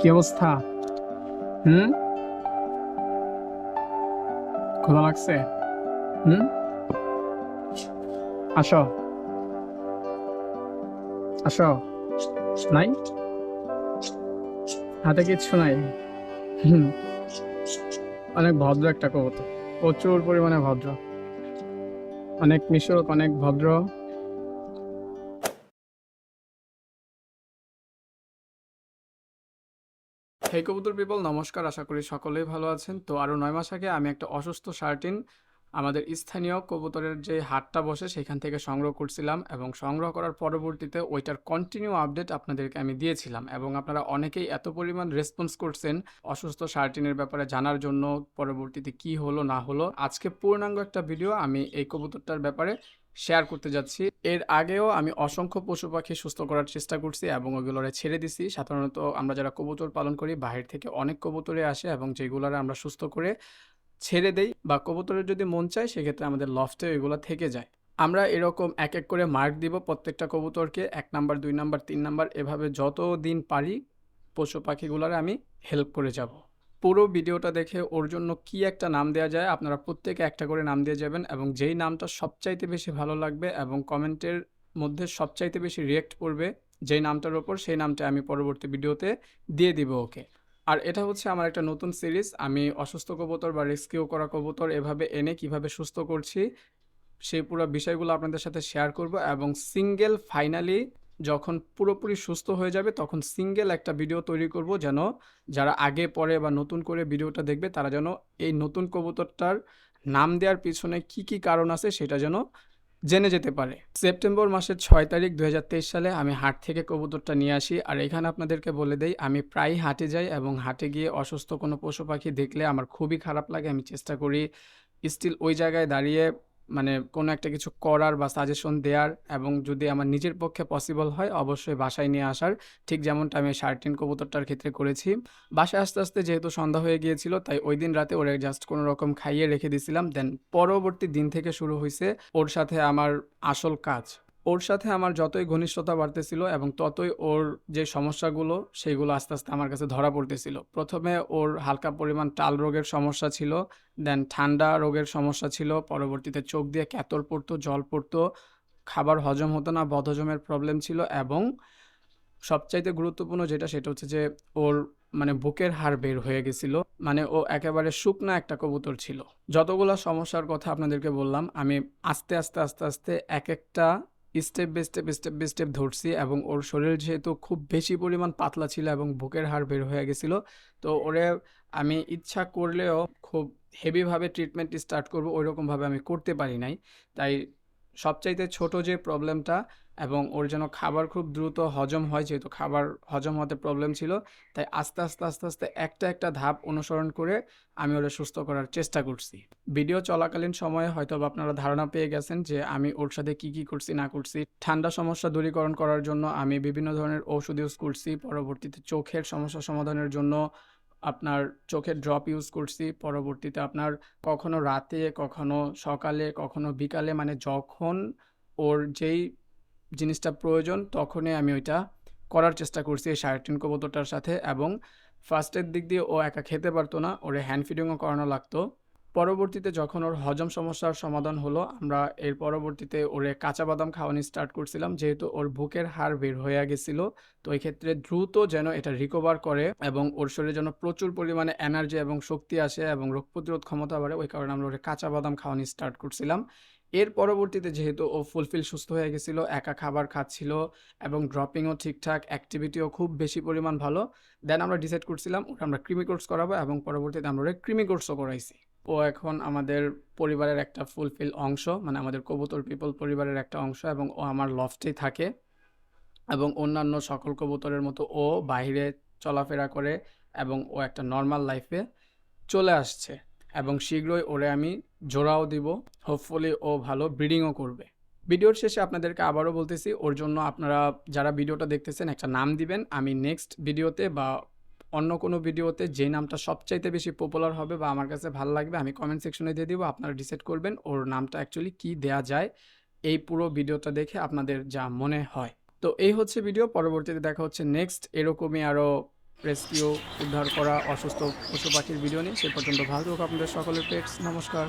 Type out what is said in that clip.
কি অবস্থা? হুম? ক্ষুধা লাগছে? হুম? আসো। আসো। নাই? হাতে কিচ্ছু নাই। অনেক ভদ্র একটা কবুতর। প্রচুর পরিমাণে ভদ্র। অনেক মিশুক, অনেক ভদ্র। হেই কবুতর পিপল নমস্কার। আশা করি সকলেই ভালো আছেন। তো আরও নয় মাস আগে আমি একটা অসুস্থ শার্টিন আমাদের স্থানীয় কবুতরের যে হাটটা বসে সেখান থেকে সংগ্রহ করছিলাম এবং সংগ্রহ করার পরবর্তীতে ওইটার কন্টিনিউ আপডেট আপনাদেরকে আমি দিয়েছিলাম এবং আপনারা অনেকেই এত পরিমাণ রেসপন্স করছেন অসুস্থ শার্টিনের ব্যাপারে জানার জন্য, পরবর্তীতে কি হলো, না হলো। আজকে পূর্ণাঙ্গ একটা ভিডিও আমি এই কবুতরটার ব্যাপারে শেয়ার করতে যাচ্ছি। এর আগেও আমি অসংখ্য পশু পাখি সুস্থ করার চেষ্টা করছি এবং ওইগুলোরে ছেড়ে দিছি। সাধারণত আমরা যারা কবুতর পালন করি, বাহির থেকে অনেক কবুতরে আসে এবং যেগুলোরে আমরা সুস্থ করে ছেড়ে দেই বা কবুতরের যদি মন চায়, সেক্ষেত্রে আমাদের লফটে এগুলো থেকে যায়। আমরা এরকম এক এক করে মার্ক দিব প্রত্যেকটা কবুতরকে, এক নাম্বার, দুই নাম্বার, তিন নাম্বার, এভাবে যত দিন পারি পশু পাখিগুলোর আমি হেল্প করে যাব। পুরো ভিডিওটা দেখে ওর জন্য কি একটা নাম দেওয়া যায়, আপনারা প্রত্যেকে একটা করে নাম দিয়ে যাবেন এবং যেই নামটা সবচাইতে বেশি ভালো লাগবে এবং কমেন্টের মধ্যে সবচাইতে বেশি রিয়েক্ট করবে যেই নামটার ওপর, সেই নামটা আমি পরবর্তী ভিডিওতে দিয়ে দিব ওকে। আর এটা হচ্ছে আমার একটা নতুন সিরিজ আমি অসুস্থ কবুতর বা রেস্কিউ করা কবুতর এভাবে এনে কীভাবে সুস্থ করছি, সেই পুরো বিষয়গুলো আপনাদের সাথে শেয়ার করব এবং সিঙ্গেল ফাইনালি যখন পুরোপুরি সুস্থ হয়ে যাবে, তখন সিঙ্গেল একটা ভিডিও তৈরি করব যেন যারা আগে, পরে বা নতুন করে ভিডিওটা দেখবে, তারা যেন এই নতুন কবুতরটার নাম দেওয়ার পিছনে কি কি কারণ আছে সেটা যেন জেনে যেতে পারে। সেপ্টেম্বর মাসের ছয় তারিখ দু হাজার তেইশ সালে আমি হাট থেকে কবুতরটা নিয়ে আসি। আর এখানে আপনাদেরকে বলে দেই, আমি প্রায় হাটে যাই এবং হাটে গিয়ে অসুস্থ কোনো পশু পাখি দেখলে আমার খুবই খারাপ লাগে। আমি চেষ্টা করি স্টিল ওই জায়গায় দাঁড়িয়ে মানে কোনো একটা কিছু করার বা সাজেশন দেওয়ার এবং যদি আমার নিজের পক্ষে পসিবল হয়, অবশ্যই বাসায় নিয়ে আসার। ঠিক যেমনটা আমি শার্টিন কবুতরটার ক্ষেত্রে করেছি। বাসায় আস্তে আস্তে যেহেতু সন্ধ্যা হয়ে গিয়েছিল, তাই ওই দিন রাতে ওরে জাস্ট কোনো রকম খাইয়ে রেখে দিছিলাম। দেন পরবর্তী দিন থেকে শুরু হয়েছে ওর সাথে আমার আসল কাজ। ওর সাথে আমার যতই ঘনিষ্ঠতা বাড়তেছিল এবং ততই ওর যে সমস্যাগুলো সেইগুলো আস্তে আস্তে আমার কাছে ধরা পড়তেছিল। প্রথমে ওর হালকা পরিমাণ টাল রোগের সমস্যা ছিল দেন ঠান্ডা রোগের সমস্যা ছিল, পরবর্তীতে চোখ দিয়ে ক্যাতর পড়তো, জল পড়তো, খাবার হজম হতো না, বদহজমের প্রবলেম ছিল এবং সবচাইতে গুরুত্বপূর্ণ যেটা, সেটা হচ্ছে যে ওর মানে বুকের হাড় বের হয়ে গেছিল। মানে ও একেবারে শুকনা একটা কবুতর ছিল। যতগুলো সমস্যার কথা আপনাদেরকে বললাম, আমি আস্তে আস্তে আস্তে আস্তে এক একটা step by step step by step ধরছি এবং ওর শরীর যেহেতু খুব বেশি পরিমাণ পাতলা ছিল এবং বুকের হাড় বের হয়ে গেছিল তো ওরে আমি ইচ্ছা করলেও খুব হেভিভাবে ট্রিটমেন্ট স্টার্ট করব ওই রকমভাবে আমি করতে পারি নাই। তাই সবচাইতে ছোট যে প্রবলেমটা এবং ওর যেন খাবার খুব দ্রুত হজম হয়, যেহেতু খাবার হজম হতে প্রবলেম ছিল, তাই আস্তে আস্তে আস্তে আস্তে একটা একটা ধাপ অনুসরণ করে আমি ওরা সুস্থ করার চেষ্টা করছি। ভিডিও চলাকালীন সময়ে হয়তো আপনারা ধারণা পেয়ে গেছেন যে আমি ওর সাথে কি কি করছি, না করছি। ঠান্ডা সমস্যা দূরীকরণ করার জন্য আমি বিভিন্ন ধরনের ঔষধ ইউজ করছি। পরবর্তীতে চোখের সমস্যা সমাধানের জন্য আপনার চোখের ড্রপ ইউজ করছি, পরবর্তীতে আপনার কখনো রাতে, কখনো সকালে, কখনো বিকালে মানে যখন ওর যেই জিনিসটা প্রয়োজন তখনই আমি ওইটা করার চেষ্টা করছি এই সার্টিন কবুতরটার সাথে এবং ফার্স্টের দিক দিয়ে ও একা খেতে পারতো না, ওরে হ্যান্ড ফিডিংও করানো লাগতো। পরবর্তীতে যখন ওর হজম সমস্যার সমাধান হলো, আমরা এর পরবর্তীতে ওরে কাঁচা বাদাম খাওয়ানি স্টার্ট করছিলাম, যেহেতু ওর বুকের হাড় বের হয়ে গেছিল। তো এই ক্ষেত্রে দ্রুত যেন এটা রিকভার করে এবং ওর শরীরে যেন প্রচুর পরিমাণে এনার্জি এবং শক্তি আসে এবং রোগ প্রতিরোধ ক্ষমতা বাড়ে, ওই কারণে আমরা ওরে কাঁচা বাদাম খাওয়ানি স্টার্ট করছিলাম। এর পরবর্তীতে যেহেতু ও ফুলফিল সুস্থ হয়ে গেছিল, একা খাবার খাচ্ছিল এবং ড্রপিংও ঠিকঠাক অ্যাক্টিভিটিও খুব বেশি পরিমাণ ভালো দেন আমরা ডিসাইড করছিলাম, ওটা আমরা ক্রিমি কোর্স করাবো এবং পরবর্তীতে আমরা ওরা ক্রিমি কোর্সও করাইছি। ও এখন আমাদের পরিবারের একটা ফুলফিল অংশ মানে আমাদের কবুতর পিপল পরিবারের একটা অংশ এবং ও আমার লফটেই থাকে এবং অন্যান্য সকল কবুতরের মতো ও বাইরে চলাফেরা করে এবং ও একটা নর্মাল লাইফে চলে আসছে এবং শীঘ্রই ওরে আমি জোড়াও দিব। হোপফুলি ও ভালো ব্রিডিংও করবে। ভিডিওর শেষে আপনাদেরকে আবারও বলতেছি, ওর জন্য আপনারা যারা ভিডিওটা দেখতেছেন একটা নাম দিবেন। আমি নেক্সট ভিডিওতে বা অন্য কোনো ভিডিওতে যে নামটা সবচাইতে বেশি পপুলার হবে বা আমার কাছে ভালো লাগবে, আমি কমেন্ট সেকশনে দিয়ে দিব, আপনারা ডিসাইড করবেন ওর নামটা অ্যাকচুয়ালি কী দেয়া যায়। এই পুরো ভিডিওটা দেখে আপনাদের যা মনে হয়। তো এই হচ্ছে ভিডিও পরবর্তীতে দেখা হচ্ছে নেক্সট এরকমই আরও রেস্কিউ উদ্ধার করা অসুস্থ পশু পাখির ভিডিও নিয়ে। সে পর্যন্ত ভালো থাকুক আপনাদের সকলের পেটস নমস্কার।